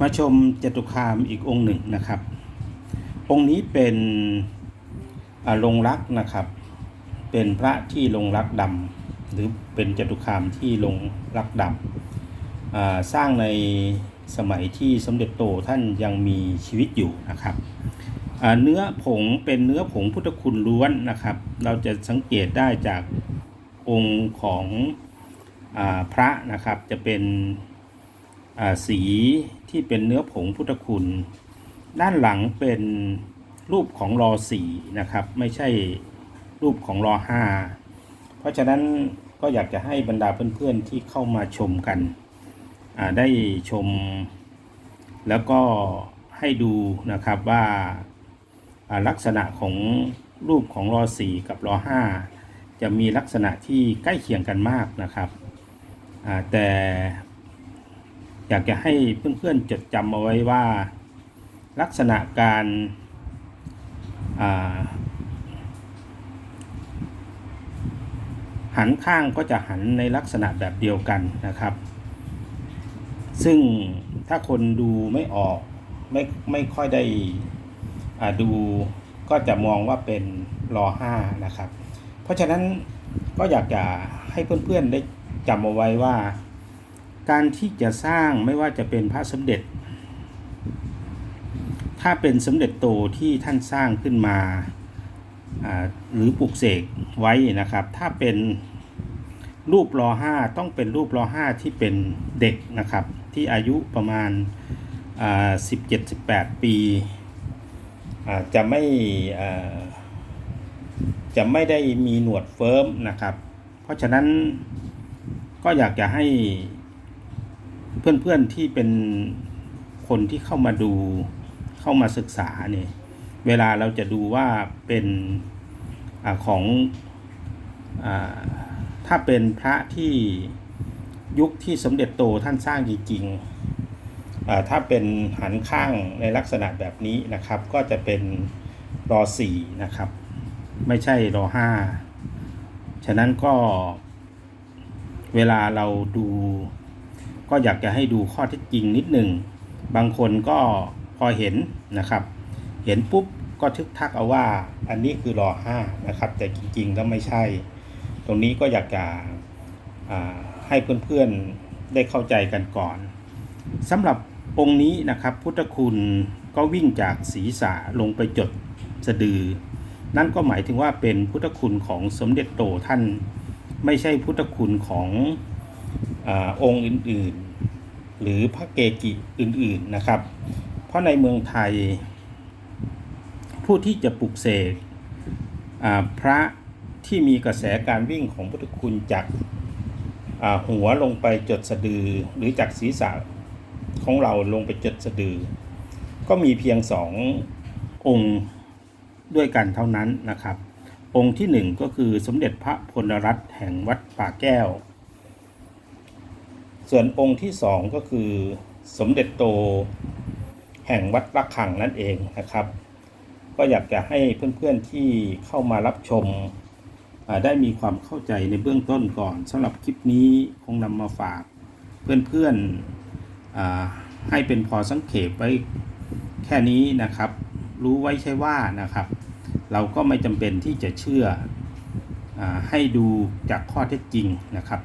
มาชมจตุคามอีกองค์หนึ่งนะครับ องค์นี้เป็นลงรักนะครับ เป็นพระที่ลงรักดำหรือเป็นจตุคามที่ลงรักดำสร้างในสมัยที่สมเด็จโตท่านยังมีชีวิตอยู่นะครับเนื้อผงเป็นเนื้อผงพุทธคุณล้วนนะครับ เราจะสังเกตได้จากองค์ของอพระนะครับ จะเป็น สีที่เป็นเนื้อผงพุทธคุณ ด้านหลังเป็นรูปของรอสีนะครับ ไม่ใช่รูปของรอห้าเพราะฉะนั้นก็อยากจะให้บรรดาเพื่อนๆที่เข้ามาชมกันอ่าได้ชม แล้วก็ให้ดูนะครับว่าอ่าลักษณะของรูปของรอสีกับรอห้าจะมีลักษณะที่ใกล้เคียงกันมากนะครับอ่าแต่ อยากจะให้เพื่อนๆจดจำเอาไว้ว่าลักษณะการาหันข้างก็จะหันในลักษณะแบบเดียวกันนะครับ ซึ่งถ้าคนดูไม่ออกไม่ไม่ค่อยได้อ่าดูก็จะมองว่าเป็นรอห้านะครับ เพราะฉะนั้นก็อยากจะให้เพื่อนๆได้จำเอาไว้ว่า การที่จะสร้างไม่ว่าจะเป็นพระสมเด็จ ถ้าเป็นสมเด็จโตที่ท่านสร้างขึ้นมาหรือปลุกเสกไว้นะครับ ถ้าเป็นรูปรอห้าต้องเป็นรูปรอห้าที่เป็นเด็กนะครับ ที่อายุประมาณสิบเจ็ดสิบแปดปีจะไม่จะไม่ได้มีหนวดเฟิร์มนะครับ เพราะฉะนั้นก็อยากจะให้ เพื่อนๆที่เป็นคนที่เข้ามาดูเข้ามาศึกษาเนี่ยเวลาเราจะดูว่าเป็นอของอถ้าเป็นพระที่ยุคที่สมเด็จโตท่านสร้างจริงๆถ้าเป็นหันข้างในลักษณะแบบนี้นะครับ ก็จะเป็นรอสี่นะครับ ไม่ใช่รอห้าฉะนั้นก็เวลาเราดู ก็อยากจะให้ดูข้อเท็จจริงนิดหนึ่ง บางคนก็พอเห็นนะครับ เห็นปุ๊บก็ทึกทักเอาว่าอันนี้คือรอห้านะครับ แต่จริงๆแล้วไม่ใช่ ตรงนี้ก็อยากจะให้เพื่อนๆได้เข้าใจกันก่อนสำหรับองค์นี้นะครับ พุทธคุณก็วิ่งจากศีรษะลงไปจดสะดือ นั่นก็หมายถึงว่าเป็นพุทธคุณของสมเด็จโตท่าน ไม่ใช่พุทธคุณของ อองค์อื่นๆ หรือพระเกจิอื่นๆนะครับ เพราะในเมืองไทย ผู้ที่จะปลุกเสกพระที่มีกระแสการวิ่งของพุทธคุณจากหัวลงไปจดสะดือหรือจากศีรษะของเราลงไปจดสะดือ ก็มีเพียงสององค์ด้วยกันเท่านั้นนะครับ องค์ที่หนึ่งก็คือสมเด็จพระพลรัตน์แห่งวัดป่าแก้ว ส่วนองค์ที่สองก็คือสมเด็จโตแห่งวัดระฆังนั่นเองนะครับ ก็อยากจะให้เพื่อนๆที่เข้ามารับชมได้มีความเข้าใจในเบื้องต้นก่อนสำหรับคลิปนี้คงนำมาฝากเพื่อนๆให้เป็นพอสังเขปไว้แค่นี้นะครับ รู้ไว้ใช่ว่านะครับ เราก็ไม่จำเป็นที่จะเชื่ออให้ดูจากข้อเท็จจริงนะครับ